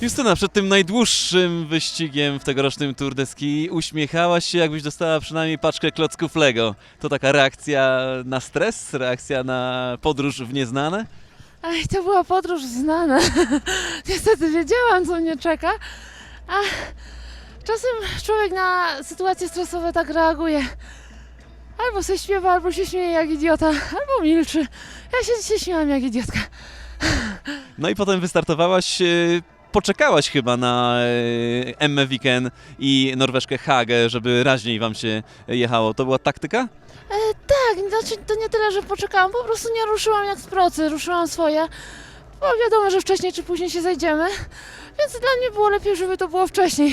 Justyna, przed tym najdłuższym wyścigiem w tegorocznym Tour de Ski uśmiechałaś się, jakbyś dostała przynajmniej paczkę klocków Lego. To taka reakcja na stres, reakcja na podróż w nieznane? Ej, to była podróż znana. Niestety wiedziałam, co mnie czeka. A czasem człowiek na sytuacje stresowe tak reaguje. Albo się śpiewa, albo się śmieje jak idiota, albo milczy. Ja się dzisiaj śmiałam jak idiotka. No i potem wystartowałaś, e, poczekałaś chyba na Emme Wiken i Norweszkę Hage, żeby raźniej wam się jechało. To była taktyka? E, tak, znaczy to nie tyle, że poczekałam, po prostu nie ruszyłam jak z procy, ruszyłam swoje. Bo wiadomo, że wcześniej czy później się zajdziemy, więc dla mnie było lepiej, żeby to było wcześniej.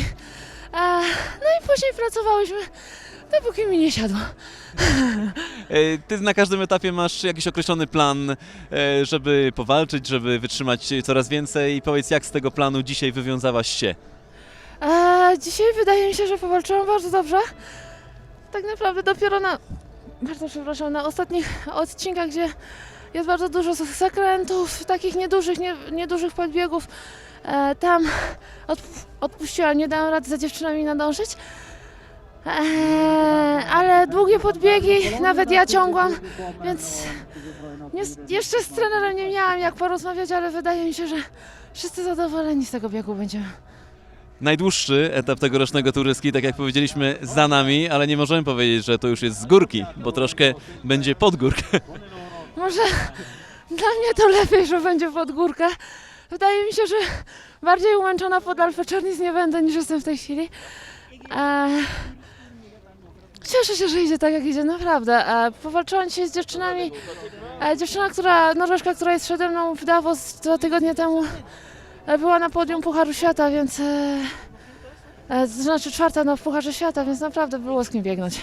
E, no i później pracowałyśmy, dopóki mi nie siadło. E, Ty na każdym etapie masz jakiś określony plan, e, żeby powalczyć, żeby wytrzymać coraz więcej. Powiedz, jak z tego planu dzisiaj wywiązałaś się? E, dzisiaj wydaje mi się, że powalczyłam bardzo dobrze. Tak naprawdę dopiero na, bardzo przepraszam, na ostatnich odcinkach, gdzie jest bardzo dużo zakrętów, takich niedużych, nie, niedużych podbiegów, e, tam odp- odpuściłam, nie dałam rady za dziewczynami nadążyć. E, ale długie podbiegi nawet ja ciągłam, więc nie, jeszcze z trenerem nie miałam jak porozmawiać, ale wydaje mi się, że wszyscy zadowoleni z tego biegu będziemy. Najdłuższy etap tegorocznego turyski, tak jak powiedzieliśmy, za nami, ale nie możemy powiedzieć, że to już jest z górki, bo troszkę będzie pod górkę. Może dla mnie to lepiej, że będzie pod górkę. Wydaje mi się, że bardziej umęczona pod Alpę Czernis nie będę niż jestem w tej chwili. E, cieszę się, że idzie tak jak idzie, naprawdę. E, powalczyłam dzisiaj z dziewczynami. E, dziewczyna, która, Norweszka, która jest przede mną w Davos dwa tygodnie temu, e, była na podium Pucharu Świata, więc... E, e, znaczy czwarta na Pucharze Świata, więc naprawdę było z kim biegnąć.